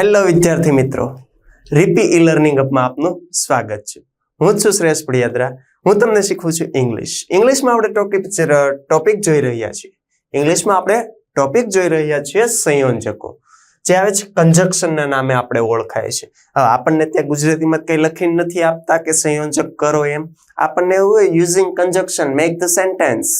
Hello વિદ્યાર્થી મિત્રો. રીપી e learning અપમાં આપનું સ્વાગત છે. હું છું શ્રેયસ પડિયાદરા. હું તમને શીખવું છું ઇંગ્લિશ ઇંગ્લિશમાં આપણે ટોપિક ટોપિક જોઈ રહ્યા છીએ. ઇંગ્લિશમાં આપણે ટોપિક જોઈ રહ્યા છીએ સંયોજકો. જે આવે છે કન્જક્શનના નામે આપણે ઓળખાય છે. હવે આપણને ત્યાં ગુજરાતીમાં કંઈ લખીને નથી આપતા કે સંયોજક કરો એમ. આપણને એવું હોય using conjunction make the sentence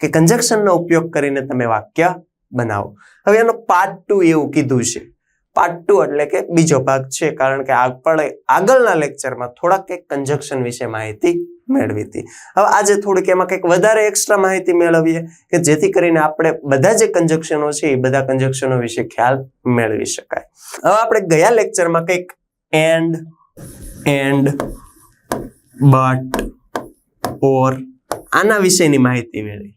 કે કન્જક્શનનો ઉપયોગ કરીને તમે વાક્ય બનાવો. હવે એનો પાર્ટ ટુ એવું કીધું છે. પાર્ટ ટુ એટલે કે બીજો ભાગ છે, કારણ કે આપણે આગળના લેક્ચરમાં થોડાક એક કંજક્શન વિશે માહિતી મેળવી હતી. હવે આજે થોડીક એમાં કંઈક વધારે એક્સ્ટ્રા માહિતી મેળવીએ કે જેથી કરીને આપણે બધા જે કંજક્શનો છે, એ બધા કંજક્શનો વિશે ખ્યાલ મેળવી શકાય. હવે આપણે ગયા લેક્ચરમાં કંઈક એન્ડ એન્ડ બટ ઓર આના વિશેની માહિતી મેળવી.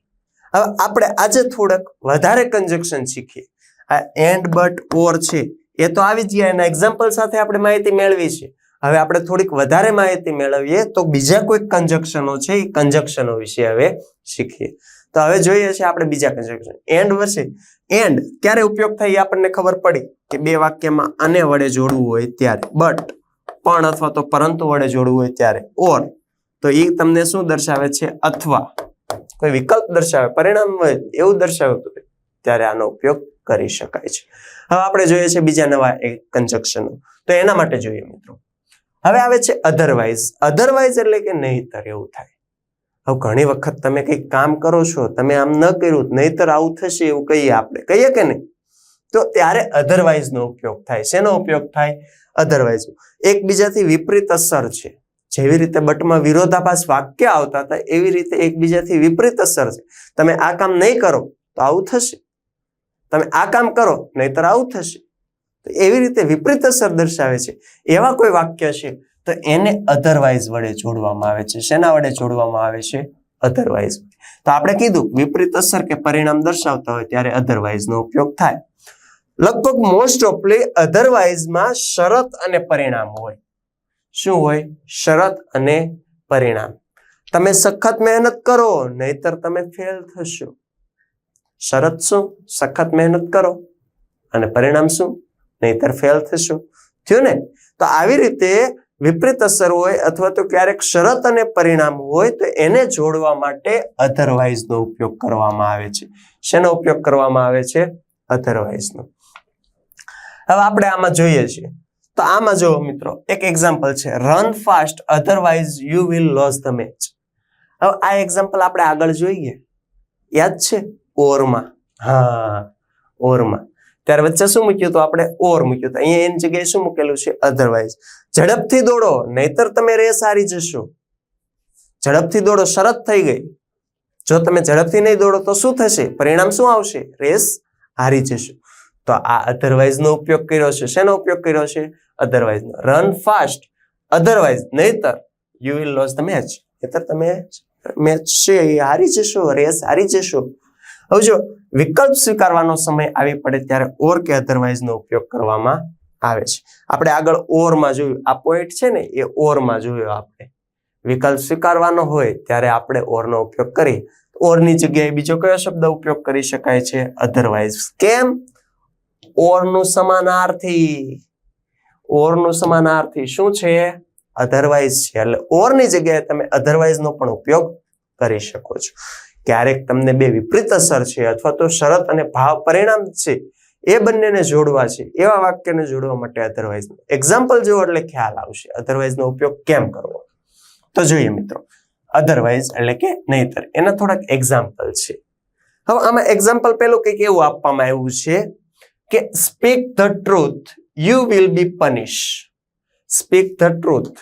હવે આપણે આજે થોડાક વધારે કંજક્શન શીખીએ. આ એન્ડ બટ ઓર છે એ તો આવી જ ગયા. એના એક્ઝામ્પલ સાથે આપણે માહિતી મેળવી છે. હવે આપણે થોડીક વધારે માહિતી મેળવીએ તો બીજા કોઈ કન્જક્શનો છે. એ કન્જક્શનો વિશે હવે શીખીએ. તો હવે જોઈએ છે આપણે બીજા કન્જક્શન એન્ડ વર્ષે એન્ડ ક્યારે ઉપયોગ થાય એ આપણને ખબર પડી કે બે વાક્યમાં આને વડે જોડવું હોય ત્યારે. બટ પણ અથવા તો પરંતુ વડે જોડવું હોય ત્યારે. ઓર તો એ તમને શું દર્શાવે છે? અથવા. કોઈ વિકલ્પ દર્શાવે, પરિણામ હોય એવું દર્શાવતું ત્યારે આનો ઉપયોગ કરી શકાય છે. હવે આપણે જોઈએ છે બીજા નવા કન્જક્શનો તો એના માટે જોઈએ મિત્રો. હવે આવે છે અધરવાઇઝ અધરવાઇઝ એટલે કે નહીતર એવું થાય. હવે ઘણી વખત તમે કંઈક કામ કરો છો, તમે આમ ન કર્યું, નહીતર આવું થશે એવું કહીએ આપણે. કહીએ કે નહીં? તો ત્યારે અધરવાઇઝનો ઉપયોગ થાય. શેનો ઉપયોગ થાય? અધરવાઇઝ એકબીજાથી વિપરીત અસર છે. જેવી રીતે બટમાં વિરોધાભાસ વાક્ય આવતા હતા, એવી રીતે એકબીજાથી વિપરીત અસર છે. તમે આ કામ નહીં કરો, તો આવું થશે. તમે આ કામ કરો, નહીતર આવું થશે. તો એવી રીતે વિપરીત અસર દર્શાવે છે. એવા કોઈ વાક્ય છે, તો એને અધરવાઇઝ વડે જોડવામાં આવે છે. શેના વડે જોડવામાં આવે છે? અધરવાઇઝ તો આપણે કીધું, વિપરીત અસર કે પરિણામ દર્શાવતા હોય ત્યારે અધરવાઇઝ નો ઉપયોગ થાય. લગભગ મોસ્ટ ઓફલી અધરવાઇઝમાં શરત અને પરિણામ હોય. શું હોય? શરત અને પરિણામ. તમે સખત મહેનત કરો, નહીતર તમે ફેલ થશો. શરત શું? સખત મહેનત કરો. અને પરિણામ શું? નહીતર ફેલ થશો. થયું ને? તો આવી રીતે વિપરીત અસર હોય અથવા તો ક્યારેક શરત અને પરિણામ હોય તો એને જોડવા માટે અધરવાઇઝનો ઉપયોગ કરવામાં આવે છે. શેનો ઉપયોગ કરવામાં આવે છે? અધરવાઇઝનો હવે આપણે આમાં જોઈએ છીએ. તો આમાં જો મિત્રો, એક એક્ઝામ્પલ છે. Run fast otherwise you will lose the match હવે આ એક્ઝામ્પલ આપણે આગળ જોઈએ. યાદ છે? ઓરમાં. હા, ઓરમાં. ત્યાર વચ્ચે શું મૂક્યું તો આપણે? ઓર મૂક્યું તો અહીંયા એની જગ્યાએ શું મૂકેલું છે? અધરવાઇઝ ઝડપથી દોડો, નહીતર તમે રેસ હારી જશો. ઝડપથી દોડો, શરત થઈ ગઈ. જો તમે ઝડપથી નહીં દોડો તો શું થશે? પરિણામ શું આવશે? રેસ હારી જશો. તો આ અધરવાઇઝ નો ઉપયોગ કર્યો છે. શેનો ઉપયોગ કર્યો છે? અધરવાઇઝ નો. રન ફાસ્ટ અધરવાઇઝ નહીતર you will lose the match નહીતર તમે મેચ છે, એ હારી જશો, રેસ હારી જશો. હવે જો વિકલ્પ સ્વીકારવાનો સમય આવી પડે ત્યારે ઓર કે અધરવાઇઝ નો ઉપયોગ કરવામાં આવે છે. આપણે આગળ ઓરમાં જોયું, આ પોઈન્ટ છે ને, એ ઓરમાં જોયો આપણે. વિકલ્પ સ્વીકારવાનો હોય ત્યારે આપણે ઓરનો ઉપયોગ કરી ઓરની જગ્યાએ બીજો કયો શબ્દ ઉપયોગ કરી શકાય છે? અધરવાઇઝ કેમ? ઓરનું સમાનાર્થી. ઓરનું સમાનાર્થી શું છે? અધરવાઇઝ છે. એટલે ઓરની જગ્યાએ તમે અધરવાઇઝ નો પણ ઉપયોગ કરી શકો છો. ક્યારેક તમને બે વિપરીત અસર છે અથવા તો શરત અને ભાવ પરિણામ છે, એ બંનેને જોડવા છે. એવા વાક્યને જોડવા માટે અધરવાઇઝ એક્ઝામ્પલ જેવો એટલે ખ્યાલ આવશે. અધરવાઇઝનો ઉપયોગ કેમ કરવો? તો જોઈએ મિત્રો. અધરવાઇઝ એટલે કે નહીતર. એના થોડાક એક્ઝામ્પલ છે. હવે આમાં એક્ઝામ્પલ પેલું કંઈક એવું આપવામાં આવ્યું છે કે speak the truth you will be punish speak the truth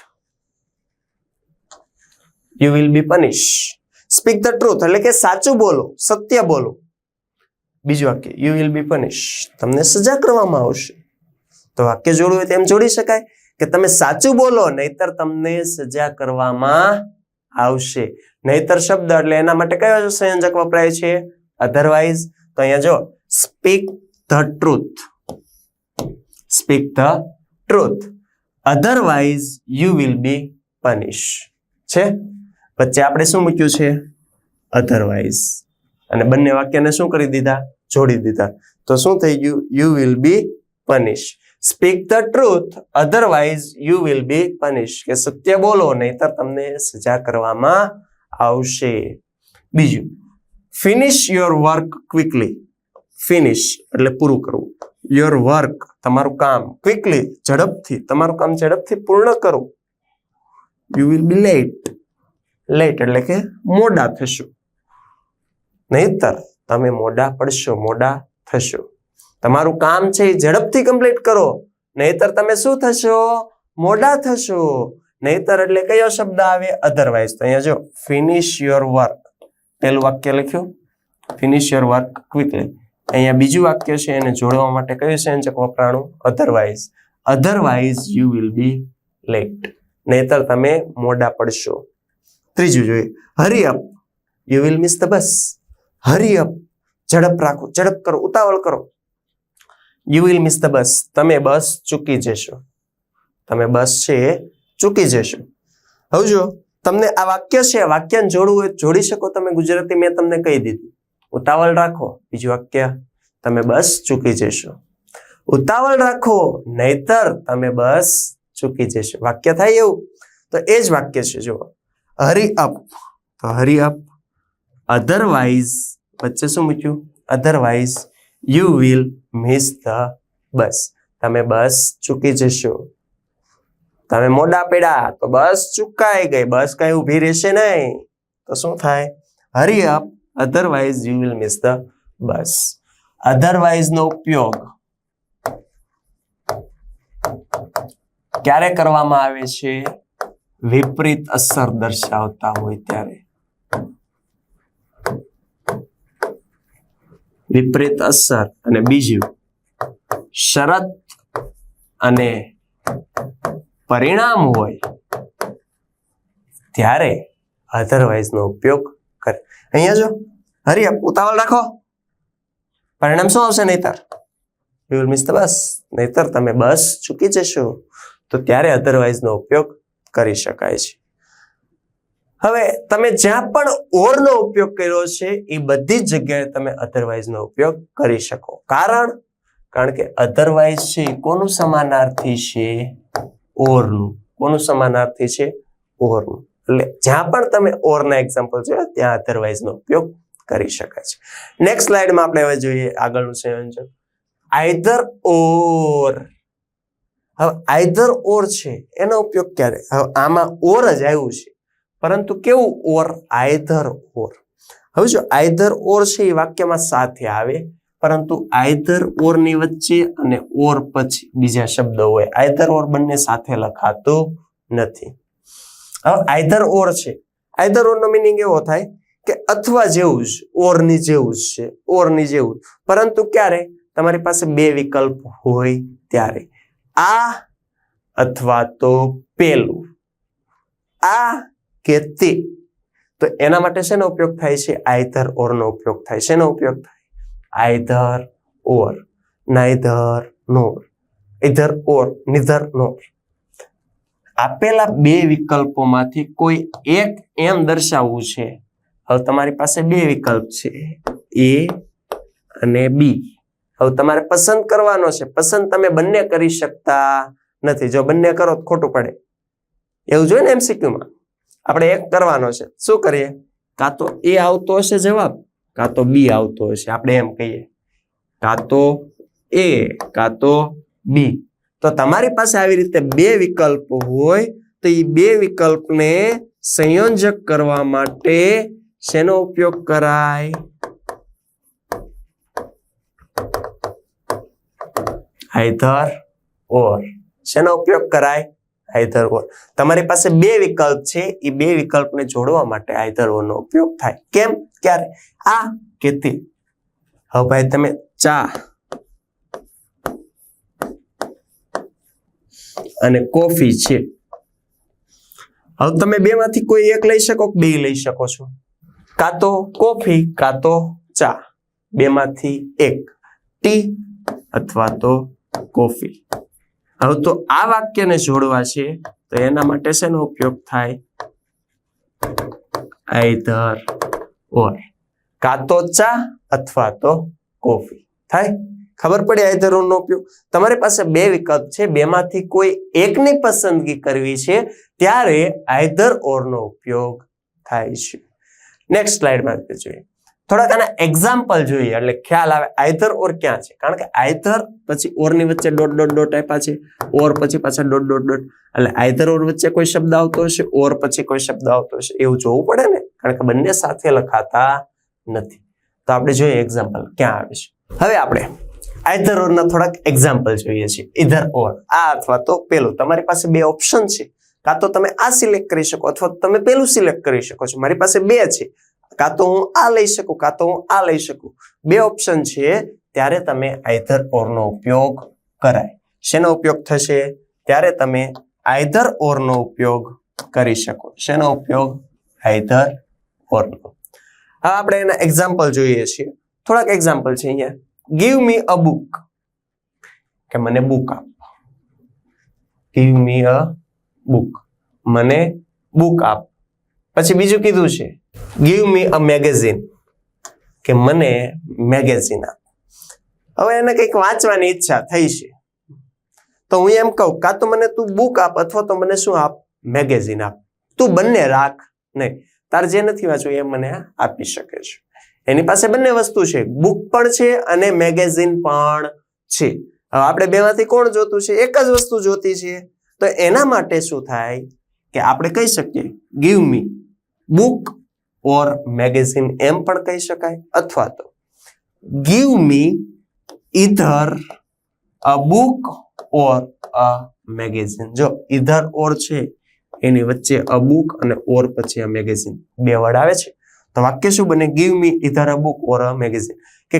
you will be punish speak the truth એટલે કે સાચું બોલો, સત્ય બોલો. બીજું વાક્ય યુ વિલ બી પનિશ તમને સજા કરવામાં આવશે. તો વાક્ય જોડવું હોય તેમ જોડી શકાય કે તમે સાચું બોલો, નહીતર તમને સજા કરવામાં આવશે. નહીતર શબ્દ એટલે એના માટે કયો સંયોજક વપરાય છે? અધરવાઇઝ તો અહીંયા જો speak the truth speak the truth otherwise you will be punish છે? વચ્ચે આપણે શું મૂક્યું છે? અધરવાઇઝ અને બંને વાક્યને શું કરી દીધા? જોડી દીધા. તો શું થઈ ગયું? You will be punish speak the truth otherwise you will be punish કે સત્ય બોલો, નહીતર તમને સજા કરવામાં આવશે. બીજું. Finish your work quickly finish એટલે પૂરું કરવું. યોર વર્ક તમારું કામ ક્વિકલી ઝડપથી, તમારું કામ ઝડપથી પૂર્ણ કરો. You will be late late એટલે કે મોડા થશો. નહીતર તમે મોડા પડશો, મોડા થશો. તમારું કામ છે એ ઝડપથી કમ્પ્લીટ કરો. નહીતર તમે શું થશો? મોડા થશો. નહીતર એટલે કયો શબ્દ આવે? અધરવાઇઝ તો અહીંયા જો ફિનિશ યોર વર્ક પહેલું વાક્ય લખ્યું. ફિનિશ યોર વર્ક ક્વિકલી અહીંયા બીજું વાક્ય છે એને જોડવા માટે કયું સંચક વપરાણું? Otherwise otherwise you will be late નહીતર તમે મોડા પડશો. ત્રીજું જોઈએ. Hurry up. You will miss the bus hurry up. ઝડપ રાખો. ઝડપ કરો. ઉતાવળ કરો. You will miss the bus તમે બસ ચૂકી જશો. તમે બસ છે એ ચૂકી જશો. હવે જો તમને આ વાક્ય છે. વાક્યને જોડવું હોય જોડી શકો તમે. ગુજરાતી મેં તમને કહી દીધું. ઉતાવળ રાખો. બીજું વાક્ય. તમે બસ ચૂકી જશો. ઉતાવળ રાખો. નહીતર તમે બસ ચૂકી જશો. વાક્ય થાય એવું? તો એ જ વાક્ય છે. જુઓ. હરી અપ તો હરી અપ અધરવાઇઝ વચ્ચે શું મૂક્યું? Otherwise you will miss the bus તમે બસ ચૂકી જશો. તમે મોડા પેડા તો બસ ચૂકાઈ ગઈ. બસ કઈ ઊભી રહેશે નહીં. તો શું થાય? Hurry up otherwise you will miss the bus otherwise નો ઉપયોગ ક્યારે કરવામાં આવે છે? વિપરીત અસર દર્શાવતા હોય ત્યારે. વિપરીત અસર અને બીજું, શરત અને પરિણામ હોય ત્યારે અધરવાઇઝ નો ઉપયોગ કરે. અહીંયા જો, હરી ઉતાવળ રાખો. પરિણામ શું આવશે નહીતર? You will miss the bus નહીતર તમે બસ ચૂકી જશો. તો ત્યારે અધરવાઇઝ નો ઉપયોગ કરી શકાય છે. હવે તમે જ્યાં પણ ઓરનો ઉપયોગ કર્યો છે, એ બધી જ જગ્યાએ તમે અધરવાઇઝનો ઉપયોગ કરી શકો. કારણ કારણ કે અધરવાઇઝ છે કોનું સમાનાર્થી છે? ઓરનું. કોનું સમાનાર્થી છે? ઓરનું. એટલે જ્યાં પણ તમે ઓરના એક્ઝામ્પલ છે, ત્યાં અધરવાઇઝનો ઉપયોગ કરી શકાય છે. નેક્સ્ટ સ્લાઇડમાં આપણે હવે જોઈએ આગળનું સંયોજન. આઈધર ઓર હવે આઈધર ઓર છે, એનો ઉપયોગ ક્યારે? હવે આમાં ઓર જ આવ્યું છે. પરંતુ કેવું ઓર આઈધર ઓર હવે જો આઈધર ઓર છે, એ વાક્યમાં સાથે આવે, પરંતુ આઈધર ઓરની વચ્ચે અને ઓર પછી બીજા શબ્દો હોય. આઈધર ઓર બંને સાથે લખાતો નથી. હવે આઈધર ઓર છે. આઈધર ઓર નો મિનિંગ એવો થાય કે અથવા જેવું જ ઓરની જેવું જ છે ઓરની જેવું પરંતુ ક્યારે? તમારી પાસે બે વિકલ્પ હોય ત્યારે. આ અથવા તો પેલું. આ કે તે. તો એના માટે શેનો ઉપયોગ થાય છે? આઈધર ઓર નો ઉપયોગ થાય. શેનો ઉપયોગ થાય? Either or neither nor. Either or, neither નોર. આપેલા બે વિકલ્પોમાંથી કોઈ એક એમ દર્શાવવું છે? હવે તમારી પાસે બે વિકલ્પ છે. એ અને બી. હવે તમારે પસંદ કરવાનો છે. પસંદ તમે બંને કરી શકતા નથી. જો બંને કરો તો ખોટું પડે. એવું જોઈએ ને એમસીક્યુમાં આપણે એક કરવાનો છે. શું કરીએ? કાં તો એ આવતો હશે જવાબ, કાં તો બી આવતો હશે. આપણે એમ કહીએ. કાં તો એ કાં તો બી તો તમારી પાસે આવી રીતે બે વિકલ્પ હોય, તો એ બે વિકલ્પને સંયોજક કરવા માટે શેનો ઉપયોગ કરાય? Either or. શેનો ઉપયોગ કરાય? Either or. તમારી પાસે બે વિકલ્પ છે. એ બે વિકલ્પને જોડવા માટે આઈધર ઓર નો ઉપયોગ થાય. કેમ? ક્યારે? આ કે તે. હવે ભાઈ, તમે ચા અને કોફી છે. હવે તમે બે માંથી કોઈ એક લઈ શકો બે લઈ શકો છો? કાં તો કોફી, કાં તો ચા. બે માંથી એક. ટી અથવા તો કોફી. હવે તો આ વાક્યને જોડવા છે, તો એના માટે શેનો ઉપયોગ થાય આઈધર ઓર કાં તો ચા અથવા તો કોફી. થાય? ખબર પડી આઈધર ઓર નો ઉપયોગ? તમારી પાસે બે વિકલ્પ છે, બેમાંથી કોઈ એકની પસંદગી કરવી છે, ત્યારે આઈધર ઓર નો ઉપયોગ થાય છે. નેક્સ્ટ સ્લાઇડમાં જોઈએ. થોડાક આના એક્ઝામ્પલ જોઈએ, એટલે ખ્યાલ આવે આઈધર ઓર ક્યાં છે? કારણ કે આઈધર પછી ઓરની વચ્ચે ડોટ ડોટ ડોટ આપ્યા છે, ઓર પછી પાછા ડોટ ડોટ ડોટ એટલે આઈધર ઓર વચ્ચે કોઈ શબ્દ આવતો હશે, ઓર પછી કોઈ શબ્દ આવતો હશે. એવું જોવું પડે ને? કારણ કે બંને સાથે લખાતા નથી. તો આપણે જોઈએ એક્ઝામ્પલ ક્યાં આવે છે? હવે આપણે આઈધર ઓરના થોડાક એક્ઝામ્પલ જોઈએ છીએ. ઇધર ઓર, આ અથવા તો પેલું. તમારી પાસે બે ઓપ્શન છે. કાં તો તમે આ સિલેક્ટ કરી શકો અથવા તમે પેલું સિલેક્ટ કરી શકો છો. મારી પાસે બે છે. કાં તો હું આ લઈ શકું, કાં તો હું આ લઈ શકું. બે ઓપ્શન છે, ત્યારે તમે આઈધર ઓર નો ઉપયોગ કરાય. શેનો ઉપયોગ થશે? ત્યારે તમે આઈધર ઓર નો ઉપયોગ કરી શકો. શેનો ઉપયોગ? આઈધર ઓર નો. હવે આપણે એના એક્ઝામ્પલ જોઈએ છીએ. થોડાક એક્ઝામ્પલ છે અહીંયા. ગીવ મી અ બુક કે મને બુક આપ. ગીવ મી અ બુક મને બુક આપ. પછી બીજું કીધું છે. ગીવ મી અ મેગેઝિન કે મને મેગેઝિન આપ. હવે એને કંઈક વાંચવાની ઈચ્છા થઈ છે. તો હું એમ કહું, કાં તો મને તું બુક આપ અથવા તો મને શું આપ? મેગેઝિન આપ. તું બંને રાખ. નહીં. તાર જે નથી વાંચવું એ મને આપી શકે છે. એની પાસે બંને વસ્તુ છે. બુક પણ છે અને મેગેઝિન પણ છે. હવે આપણે બેમાંથી કોણ જોતું છે? એક જ વસ્તુ જોતી છે. તો એના માટે શું થાય? કે આપણે કહી શકીએ give me book or magazine એમ પણ કહી શકાય. અથવા તો ગીવ મી ઇધર અ બુક ઓર અ મેગેઝિન જો ઇધર ઓર છે, એની વચ્ચે અ બુક અને ઓર પછી અ મેગેઝિન બે વર્ડ આવે છે. તો વાક્ય શું બને? ગીવ મી ઇધર અ બુક ઓર અ મેગેઝિન કે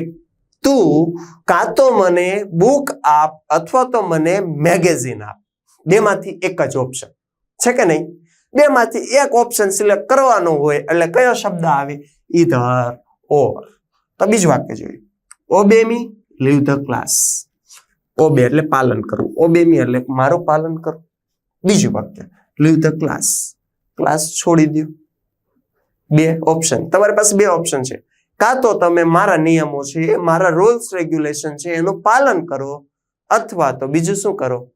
તું કાં તો મને બુક આપ અથવા તો મને મેગેઝિન આપ. બેમાંથી એક જ ઓપ્શન છે કે નહીં? બેમાંથી એક ઓપ્શન સિલેક્ટ કરવાનો હોય એટલે કયો શબ્દ આવે? Either or. તો બીજું વાક્ય જોઈએ. Obey me leave the class. Obey એટલે પાલન કરવું. ઓબેમી એટલે મારું પાલન કરવું બીજું વાક્ય. Leave the class. ક્લાસ છોડી દો બે ઓપ્શન તમારી પાસે બે ઓપ્શન છે. કાં તો તમે મારા નિયમો છે મારા રૂલ્સ રેગ્યુલેશન છે એનું પાલન કરો અથવા તો બીજું શું કરો?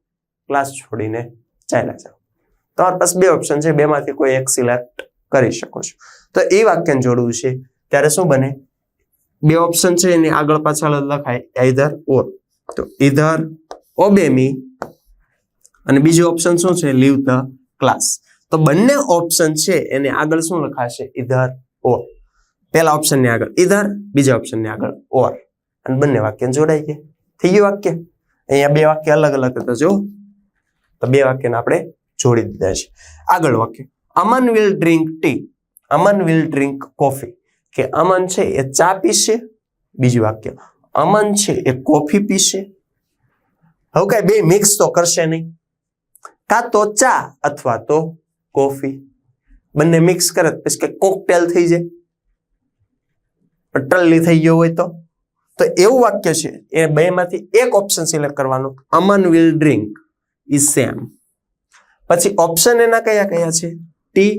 ક્લાસ છોડીને ચાલ્યા જાઓ. તમારી પાસે બે ઓપ્શન છે, બેમાંથી કોઈ એક સિલેક્ટ કરી શકો છો. તો એ વાક્યને જોડવું છે. ત્યારે શું બને? બે ઓપ્શન છે, એની આગળ પાછળ લખાય આઈધર ઓર તો ઇધર ઓબેમી અને બીજું ઓપ્શન શું છે? લીવ ધ ક્લાસ તો બંને ઓપ્શન છે, એને આગળ શું લખાશે? ઇધર ઓર પહેલા ઓપ્શનની આગળ ઇધર બીજા ઓપ્શનની આગળ ઓર અને બંને વાક્ય જોડાઈ ગયા થઈ ગયું વાક્ય? અહીંયા બે વાક્ય અલગ અલગ હતા, જો. તો બે વાક્યને આપણે જોડી દીધા છે. આગળ વાક્ય. Aman will drink tea Aman will drink coffee કે અમન છે એ ચા પીશે? બીજું વાક્ય. અમન છે એ કોફી પીશે? હવે કઈ બે મિક્સ તો કરશે નહીં. કાં તો ચા અથવા તો કોફી. બંને મિક્સ કરે પછી કે કોકટેલ થઈ જાય. ટલ્લી થઈ ગયો હોય તો. તો એવું વાક્ય છે. એ બેમાંથી એક ઓપ્શન સિલેક્ટ કરવાનું. Aman will drink is same પછી ઓપ્શન એના કયા કયા છે? ટી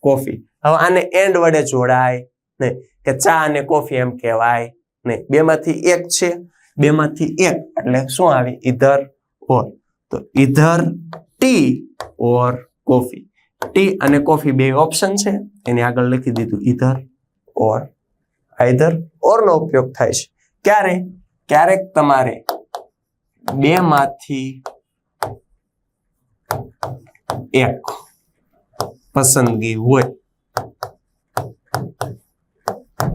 કોફી હવે આને એન્ડ વડે જોડાય નહીં કે ચા અને કોફી એમ કહેવાય નહીં બેમાંથી એક છે, બેમાંથી એક, એટલે શું આવે? ઇધર ઓર તો either tea or coffee tea અને કોફી બે ઓપ્શન છે, એની આગળ લખી દીધું ઇધર ઓર આઈધર ઓર નો ઉપયોગ થાય છે. ક્યારે? ક્યારેક તમારે બે માંથી એક પસંદગી હોય,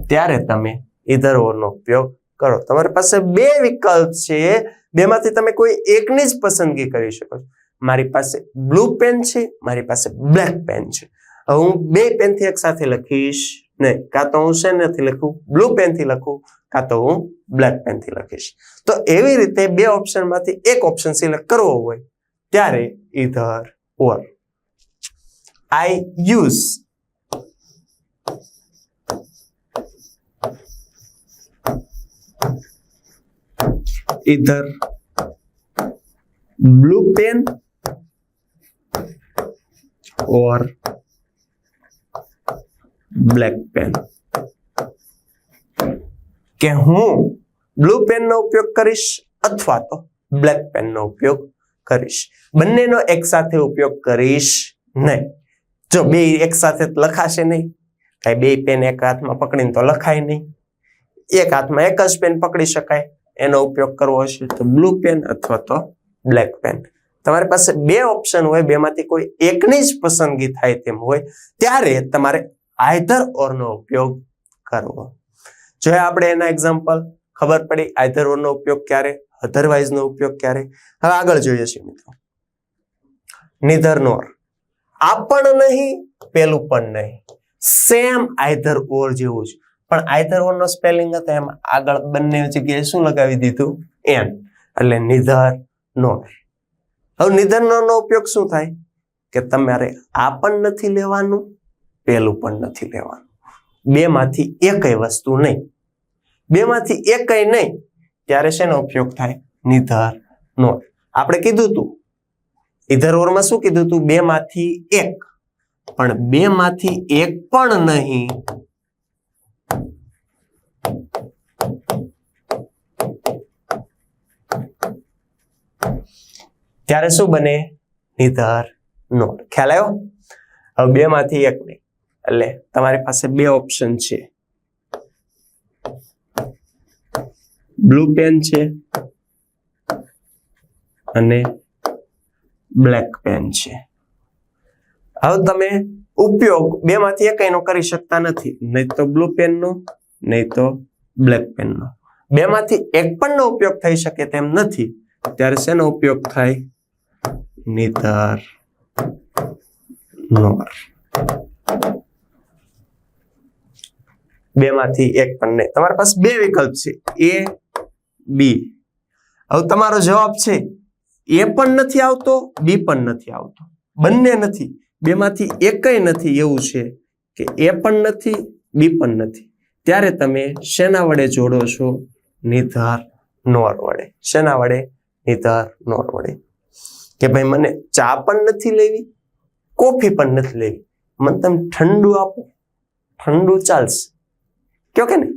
ત્યારે તમે ઇધર ઓર નો ઉપયોગ કરો. તમારી પાસે બે વિકલ્પ છે. બેમાંથી તમે કોઈ એકની જ પસંદગી કરી શકો છો. મારી પાસે બ્લુ પેન છે, મારી પાસે બ્લેક પેન છે. હું બે પેનથી એક સાથે લખીશ. નહીં, કાં તો હું શેનાથી લખું? બ્લુ પેનથી લખું, કાં તો હું બ્લેક પેનથી લખીશ. તો એવી રીતે બે ઓપ્શનમાંથી એક ઓપ્શન સિલેક્ટ કરવો હોય, ત્યારે either or. I use either blue pen or black pen. કે હું બ્લુ પેનનો ઉપયોગ કરીશ અથવા તો બ્લેક પેનનો ઉપયોગ કરીશ. બંનેનો એક સાથે ઉપયોગ કરીશ નહીં. જો બે એક સાથે લખાશે નહીં. કઈ બે પેન એક હાથમાં પકડીને તો લખાય નહીં. એક હાથમાં એક જ પેન પકડી શકાય. એનો ઉપયોગ કરવો હશે તો બ્લુ પેન અથવા તો બ્લેક પેન તમારી પાસે બે ઓપ્શન હોય, બેમાંથી કોઈ એકની જ પસંદગી થાય તેમ હોય, ત્યારે તમારે આયધર ઓર નો ઉપયોગ કરવો. જો આપણે એના એક્ઝામ્પલ ખબર પડી આયધર ઓર નો ઉપયોગ ક્યારે? અધરવાઇઝ નો ઉપયોગ ક્યારે? હવે આગળ જોઈએ છીએ મિત્રો. નિધર નોર આ પણ નહીં, પેલું પણ નહીં. સેમ આઈધર ઓર જેવું જ. પણ આઈધર ઓર નો સ્પેલિંગ હતો, એમાં આગળ બંને જગ્યાએ શું લગાવી દીધું? એન એટલે નિધર નો. હવે નિધર નો ઉપયોગ શું થાય? કે તમારે આ પણ નથી લેવાનું, પેલું પણ નથી લેવાનું. બે માંથી એકય વસ્તુ નહીં. બે માંથી એકય નહીં, ત્યારે શેનો ઉપયોગ થાય? નિધર નો. આપણે કીધું તું ઇધર ઓરમાં શું કીધું તું? બે માંથી એક. પણ બે માંથી એક પણ નહીં. ત્યારે શું બને? Neither not. ખ્યાલ આવ્યો? હવે બે માંથી એક નહીં. એટલે તમારી પાસે બે ઓપ્શન છે. બ્લુ પેન છે અને બ્લેક પેન છે. હવે તમે ઉપયોગ બે માંથી એક કરી શકતા નથી. નહીં તો બ્લુ પેનનો નહીં તો બ્લેક પેનનો બે માંથી એક પણ નો ઉપયોગ થઈ શકે તેમ નથી. ત્યારે શેનો ઉપયોગ થાય? નિધર નોર. બે માંથી એક પણ નહીં તમારી પાસે બે વિકલ્પ છે. એ બી હવે તમારો જવાબ છે એ પણ નથી આવતો, બી પણ નથી આવતો. બંને નથી. બેમાંથી એકય નથી એવું છે કે એ પણ નથી, બી પણ નથી. ત્યારે તમે શેના વડે જોડો છો? નિધાર નોર વડે. શેના વડે? નિધાર નોર વડે. કે ભાઈ, મને ચા પણ નથી લેવી, કોફી પણ નથી લેવી. મને તમે ઠંડુ આપો. ઠંડુ ચાલશે. કયો કે ને?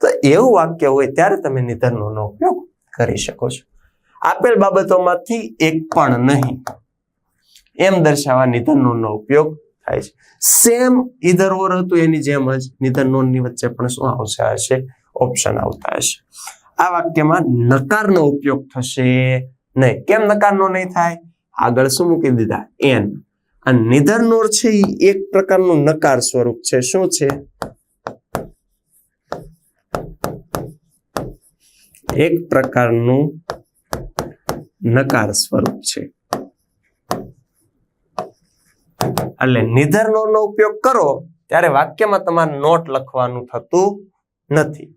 તો એવું વાક્ય હોય ત્યારે તમે નિધનનો નો ઉપયોગ કરી શકો છો. આપેલ બાબતોમાંથી એક પણ નહીં. એમ દર્શાવવા નિધનનો નો ઉપયોગ થાય છે. સેમ ઈધર ઓર હતું, એની જેમ જ નિધન નોન વચ્ચે પણ શું આવશે? હશે ઓપ્શન આવતા હશે. આ વાક્યમાં નકારનો ઉપયોગ થશે નહીં. કેમ નકારનો નહીં થાય? આગળ શું મૂકી દીધા? એન અને નિધર નોર છે એ એક પ્રકારનું નકાર સ્વરૂપ છે. શું છે? એક પ્રકારનું નકાર સ્વરૂપ છે. એટલે નિધરનો નો ઉપયોગ કરો ત્યારે વાક્યમાં તમારે નોટ લખવાનું થતું નથી.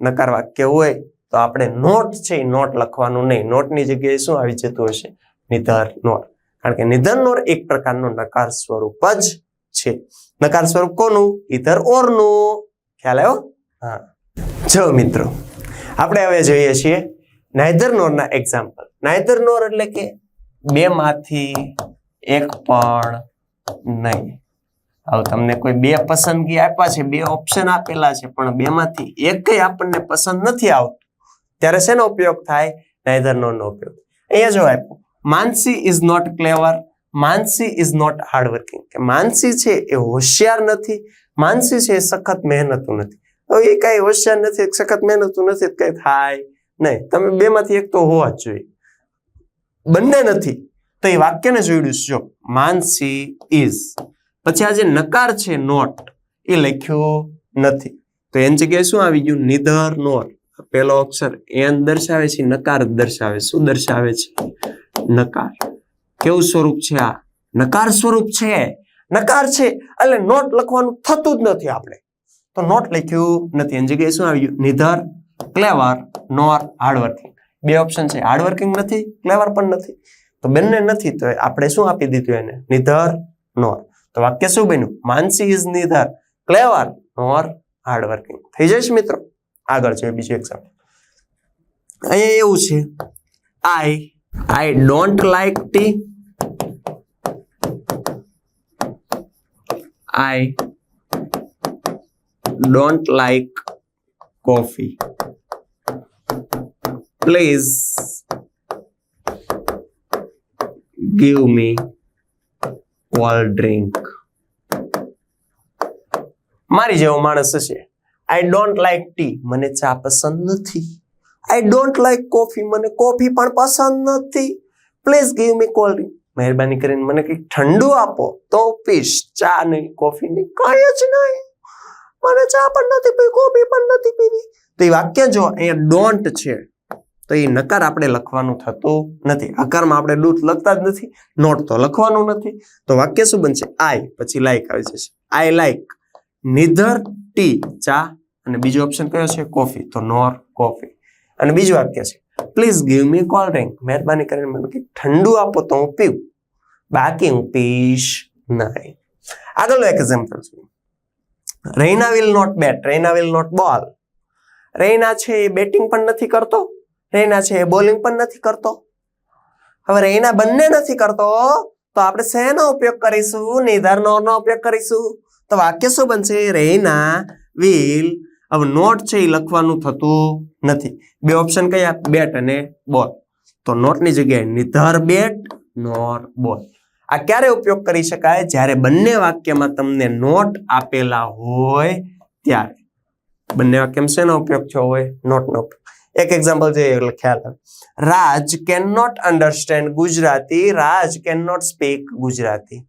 નકાર વાક્ય હોય તો આપણે નોટ છે એ નોટ લખવાનું નહીં. નોટની જગ્યાએ શું આવી જતું હશે? નિધર નોર કારણ કે નિધર નોર એક પ્રકારનું નકાર સ્વરૂપ જ છે. નકાર સ્વરૂપ કોનું? ઇધર ઓરનું. ખ્યાલ આવ્યો? હા. જો મિત્રો, આપણે હવે જોઈએ છીએ નાઇધર નોરના એક્ઝામ્પલ નાયધર નોર એટલે કે બે માંથી એક પણ નહીં. હવે તમને કોઈ બે પસંદગી આપ્યા છે, બે ઓપ્શન આપેલા છે, પણ બે માંથી એક આપણને પસંદ નથી આવતું. ત્યારે શેનો ઉપયોગ થાય? નાયધર નો ઉપયોગ. અહીંયા જો આપ્યું. Mansi is not clever Mansi is not hardworking કે માનસી છે એ હોશિયાર નથી. માનસી છે એ સખત મહેનતું નથી. હવે એ કઈ હોશિયાર નથી, સખત મહેનતું નથી કઈ થાય નહીં, તમે બે માંથી એક તો હોવા જ જોઈએ. બંને નથી. તો એ વાક્યને જોડ્યું જો માનસી ઇઝ. પછી આ જે નકાર છે, નોટ. એ લખ્યો નથી. તો એની જગ્યાએ શું આવી ગયું? Neither not. પેલો અક્ષર એન દર્શાવે છે, નકાર દર્શાવે. શું દર્શાવે છે? નકાર. કેવું સ્વરૂપ છે આ? નકાર સ્વરૂપ છે. નકાર છે. એટલે નોટ લખવાનું થતું જ નથી આપણે. તો નોટ લખ્યું નથી. એની જગ્યાએ શું આવી ગયું? નિધર ક્લેવર નોર હાર્ડવર્કિંગ બે ઓપ્શન છે. હાર્ડવર્કિંગ નથી ક્લેવર પણ નથી. તો બંને નથી, તો આપણે શું આપી દીધું એને? નિધર નોર તો વાક્ય શું બન્યું? માનસી ઇઝ નિધર ક્લેવર નોર હાર્ડવર્કિંગ થઈ જશે મિત્રો? આગળ છે બીજું એક્ઝામ્પલ અહીંયા એવું છે. I I don't like tea I don't like coffee. Please give me cold drink મારી જેવો માણસ હશે. આઈ ડોન્ટ લાઈક ટી મને ચા પસંદ નથી. આઈ ડોન્ટ લાઈક કોફી મને કોફી પણ પસંદ નથી. Please give me cold drink મહેરબાની કરીને મને કંઈક ઠંડુ આપો. તો પીશ. ચા નહીં, કોફી નહીં, કંઈ જ નહીં. મને ચા પણ નથી પીવી, કોફી પણ નથી પીવી. તો એ વાક્ય જો અહીંયા ડોન્ટ છે, તો એ નકાર આપણે લખવાનું થતું નથી. આકારમાં આપણે ડૂટ લખતા જ નથી નોટ તો લખવાનું નથી. તો વાક્ય શું બનશે? આઈ પછી લાઈક આવી જશે. આઈ લાઈક નિધર ટી ચા, અને બીજો ઓપ્શન કયો છે? કોફી. તો નોર કોફી. અને બીજું વાક્ય છે please give me cold drink મહેરબાની કરીને મને કે ઠંડુ આપો તો હું પીવું બાકી હું પીશ નહીં. આગળનું એક્ઝામ્પલ છે Raina will not bat Raina will not bowl Raina છે એ બેટિંગ પણ નથી કરતો. રૈના છે એ બોલિંગ પણ નથી કરતો. હવે રૈના બંને નથી કરતો, તો આપણે શેનો ઉપયોગ કરીશું? નિધર નોનો ઉપયોગ કરીશું. તો વાક્ય શું બનશે? રૈના વિલ હવે નોટ છે એ લખવાનું થતું નથી. બે ઓપ્શન કયા? બેટ અને બોલ તો નોટની જગ્યાએ નિધર બેટ નોર બોલ આ ક્યારે ઉપયોગ કરી શકાય? જ્યારે બંને વાક્યમાં તમને નોટ આપેલા હોય ત્યારે. બંને વાક્યમાં શેનો ઉપયોગ થયો હોય? નોટનો ઉપયોગ. એક એક્ઝામ્પલ જોઈએ, એટલે ખ્યાલ આવે. Raj can not understand Gujarati. Raj can not speak Gujarati.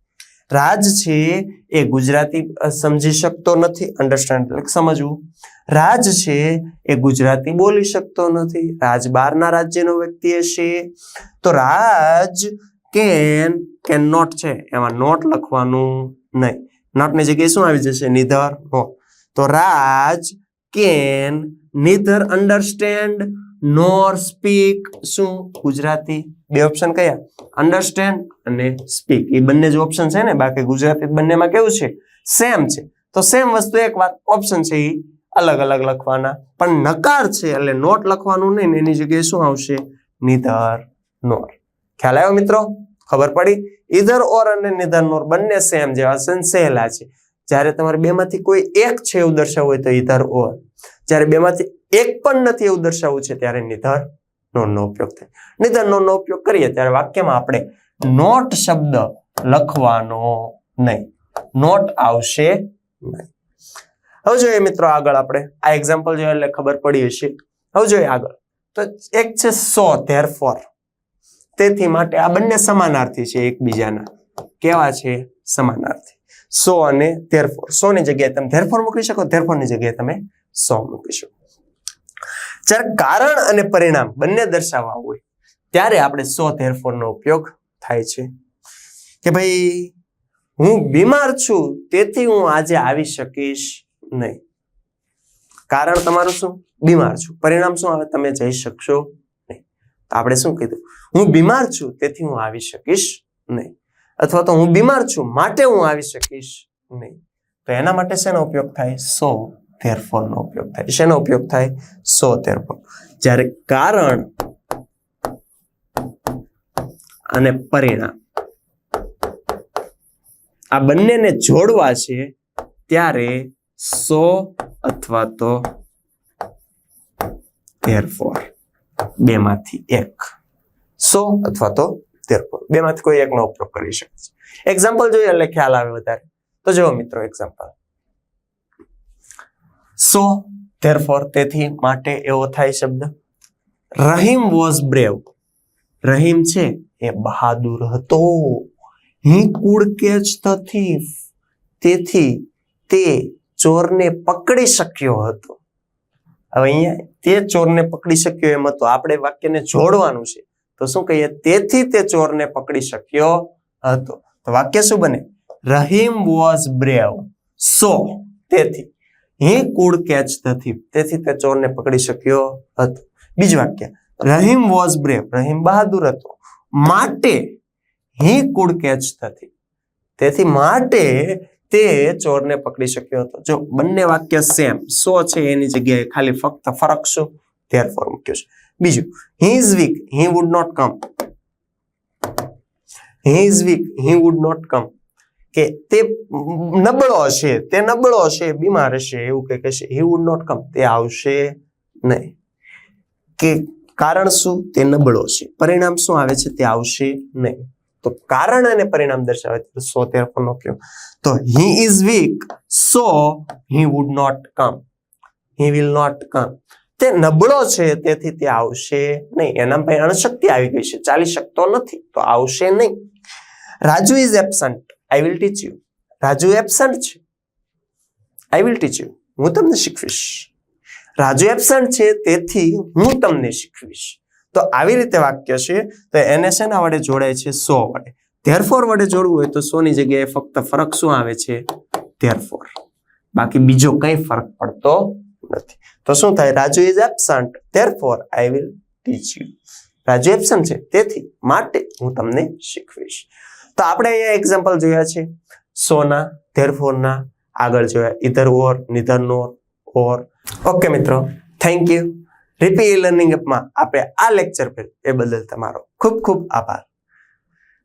Raj છે એ ગુજરાતી સમજી શકતો નથી. અન્ડરસ્ટેન્ડ સમજવું. રાજ છે એ ગુજરાતી બોલી શકતો નથી. રાજ બહારના રાજ્યનો વ્યક્તિ હશે. તો રાજ કેન કેન નોટ છે. એમાં નોટ લખવાનું નહીં. નોટની જગ્યાએ શું આવી જશે? નિધર નોટ તો Raj, can, neither understand nor speak શું? ગુજરાતી. બે ઓપ્શન કયા? અન્ડરસ્ટેન્ડ અને સ્પીક એ બંને જે ઓપ્શન છે ને? બાકી ગુજરાતી બંનેમાં કેવું છે? સેમ છે. તો સેમ વસ્તુ એક વાર ઓપ્શન છે એ અલગ અલગ લખવાના. પણ નકાર છે એટલે નોટ લખવાનું નહીં ને એની જગ્યાએ શું આવશે? નિધર નોર ખ્યાલ આવ્યો મિત્રો? ખબર પડી? ઈધર ઓર અને નિધર નોર બંને સેમ જેવા અને સહેલા છે. જ્યારે તમારે બેમાંથી કોઈ એક છે એવું દર્શાવવું હોય તો ઈધર ઓર. જ્યારે બેમાંથી એક પણ નથી એવું દર્શાવવું છે ત્યારે નિધર નોર નો ઉપયોગ થાય. નિધર નોર નો ઉપયોગ કરીએ ત્યારે વાક્યમાં આપણે નોટ શબ્દ લખવાનો નહીં. નોટ આવશે નહીં. હવે જોઈએ મિત્રો આગળ આપણે. આ એક્ઝામ્પલ જોઈએ એટલે ખબર પડી હશે. હવે જોઈએ આગળ. તો એક છે સો ધેરફોર તેથી માટે આ બંને સમાનાર્થી છે એકબીજાના. કેવા છે? સમાનાર્થી. સો અને ધેરફોર સો ની જગ્યાએ તમે ધેરફોર મૂકી શકો ધેરફોરની જગ્યાએ તમે સો મૂકી શકો. જ્યારે કારણ અને પરિણામ બંને દર્શાવવા હોય ત્યારે આપણે સો ધેરફોર નો ઉપયોગ થાય છે. કે ભાઈ હું બીમાર છું તેથી હું આજે આવી શકીશ નહીં. કારણ તમારું શું? બીમાર છું. પરિણામ શું આવે? તમે જઈ શકશો. તો આપણે શું કીધું? હું બીમાર છું, તેથી હું આવી શકીશ નહીં. અથવા તો હું બીમાર છું, માટે હું આવી શકીશ નહીં. તો એના માટે શેનો ઉપયોગ થાય? સો ધેરફોર નો ઉપયોગ થાય. શેનો ઉપયોગ થાય? સો ધેરફોર જ્યારે કારણ અને પરિણામ આ બંનેને જોડવા છે, ત્યારે સો અથવા તો ધેરફોર બેમાંથી એક. સો અથવા તો તેરપોર. બે માંથી કોઈ એકનો ઉપયોગ કરી શકે છે. એક્ઝામ્પલ જોઈએ, એટલે ખ્યાલ આવે વધારે. તો જુઓ મિત્રો એક્ઝામ્પલ સો તેરફોર તેથી માટે એવો થાય શબ્દ. રહીમ વોઝ બ્રેવ રહીમ છે, એ બહાદુર હતો. He could catch the thief તેથી તે ચોરને પકડી શક્યો હતો. હવે અહીંયા તે ચોરને પકડી શક્યો એમ હતો. આપણે વાક્યને જોડવાનું છે. તો શું કહીએ? તેથી તે ચોરને પકડી શક્યો હતો. તો વાક્ય શું બને? રહીમ વોઝ બ્રેવ સો, તેથી. હી કુડ કેચ થીફ તેથી તે ચોરને પકડી શક્યો હતો. બીજું વાક્ય. રહીમ વોઝ બ્રેવ રહીમ બહાદુર હતો. માટે હી કુડ કેચ થીફ તેથી માટે તે ચોરને પકડી શક્યો હતો. જો બંને વાક્ય સેમ સો છે એની જગ્યાએ ખાલી ફક્ત ફરક શું? ધેર ફોર મૂક્યો છે. બીજું he is weak he would not come he is weak he would not come કે તે નબળો હશે, તે નબળો હશે, બીમાર હશે, એવું કે કહેશે. હી વુડ નોટ કમ તે આવશે નહીં. કે કારણ શું? તે નબળો છે. પરિણામ શું આવે છે? તે આવશે નહીં. તો કારણ અને પરિણામ દર્શાવે છે. સો તેરફોરનો કયો તો he is weak so he would not come he will not come તે નબળો છે, તેથી તે આવશે નહીં. એના ભાઈ અણશક્તિ આવી ગઈ છે. ચાલી શકતો નથી, તો આવશે નહીં. Raju is absent I will teach you Raju absent છે. આઈ વિલ ટીચ યુ હું તમને શીખવીશ. રાજુ એબસન્ટ છે, તેથી હું તમને શીખવીશ. તો આવી રીતે વાક્ય છે, તો એને શેના વડે જોડાય છે? સો વડે. ધેરફોર વડે જોડવું હોય તો સો ની જગ્યાએ ફક્ત ફરક શું આવે છે? ધેરફોર બાકી બીજો કઈ ફરક પડતો નથી. તો શું થાય? Raju is absent therefore I will teach you Raju absent છે. તેથી માટે હું તમને શીખવીશ. તો આપણે અહીંયા એક્ઝામ્પલ જોયા છે. સોના ધેરફોરના આગળ જોયા either or neither nor or. Okay મિત્રો. થેન્ક યુ રીપી લર્નિંગ એપમાં આપણે આ લેક્ચર પર એ બદલ તમારો ખૂબ ખૂબ આભાર.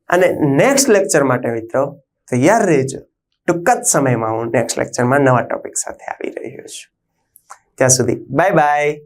અને નેક્સ્ટ લેક્ચર માટે મિત્રો તૈયાર રહેજો. ટૂંક જ સમયમાં હું નેક્સ્ટ લેક્ચરમાં નવા ટોપિક સાથે આવી રહ્યો છું. ત્યાં સુધી બાય બાય